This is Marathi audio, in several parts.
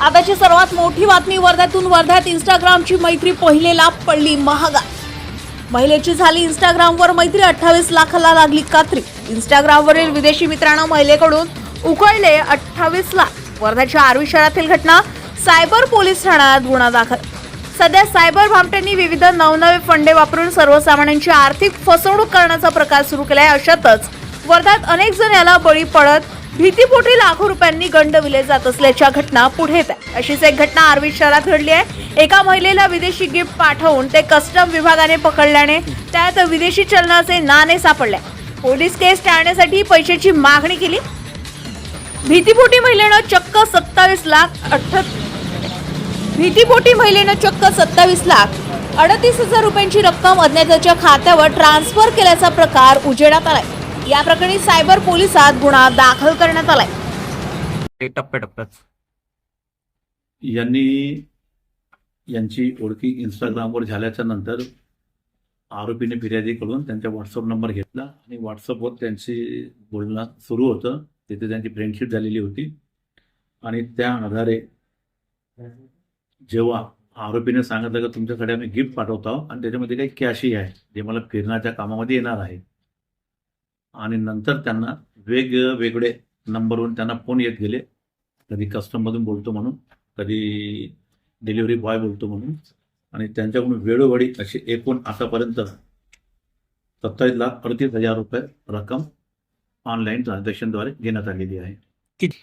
आताची सर्वात मोठी बातमी वर्ध्यातून वर्ध्यात इंस्टाग्रामची मैत्री पहिलेला पडली महागा महिलेची झाली इंस्टाग्रामवर मैत्री अठ्ठावीस लाखाला लागली कात्री. इंस्टाग्रामवरील विदेशी मित्रांना महिलेकडून उकळले अठ्ठावीस लाख. वर्ध्याच्या आर्वी शहरातील घटना सायबर पोलीस ठाण्यात गुन्हा दाखल. सध्या सायबर भामट्यांनी विविध नवनवे फंडे वापरून सर्वसामान्यांची आर्थिक फसवणूक करण्याचा प्रकार सुरू केलाय. अशातच वर्ध्यात अनेक जण याला बळी पडत भीतीपोटी लाखो रुपयांनी गंडविले जात असल्याच्या घटना पुढे येत आहे अशीच एक घटना आर्वी शहरात घडली आहे. एका महिलेला विदेशी गिफ्ट पाठवून ते कस्टम विभागाने पकडल्याने त्यात विदेशी चलनाचे नाणे सापडले. पोलीस केस टाळण्यासाठी पैशाची मागणी केली. भीतीपोटी महिलेनं चक्क सत्तावीस लाख अठ्ठ भीतीपोटी महिलेनं चक्क सत्तावीस लाख अडतीस हजार रुपयांची रक्कम अज्ञाताच्या खात्यावर ट्रान्सफर केल्याचा प्रकार उजेडात आलाय. या प्रकरणी सायबर पोलिसात गुन्हा दाखल करण्यात आलाय. टप्प्याटप्प्यात. यांनी यांची ओळखी इंस्टाग्रामवर झाल्याच्यानंतर आरोपीने फिर्यादीकडून त्यांचा व्हॉट्सअप नंबर घेतला आणि व्हॉट्सअपवर त्यांची बोलणं सुरू होतं. तिथे त्यांची फ्रेंडशिप झालेली होती. आणि त्या आधारे जेव्हा आरोपीने सांगितलं की तुमच्याकडे आम्ही गिफ्ट पाठवतो आहोत आणि त्याच्यामध्ये काही कॅशही आहे. जे मला फिरण्याच्या कामामध्ये येणार आहे. आणि नंतर त्यांना वेगवेगळे नंबरवरून त्यांना फोन येत गेले. कधी कस्टममधून बोलतो म्हणून कधी डिलिव्हरी बॉय बोलतो म्हणून. आणि त्यांच्याकडून वेळोवेळी अशी एकूण आतापर्यंत सत्तावीस लाख अडतीस हजार रुपये रक्कम ऑनलाईन ट्रान्झॅक्शनद्वारे घेण्यात आलेली आहे. किती?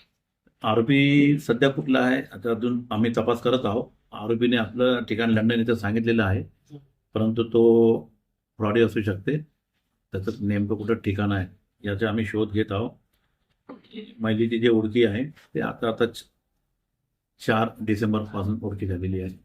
आरोपी सध्या कुठला आहे आता अजून आम्ही तपास करत आहोत. आरोपीने आपलं ठिकाण लंडन इथं सांगितलेलं आहे. परंतु तो फ्रॉडी असू शकते. त्याचं नेमकं कुठं ठिकाण आहे याचा आम्ही शोध घेत आहोत. महिलेची जी ओळखी आहे ते आता आता चार डिसेंबरपासून ओळखी झालेली आहे.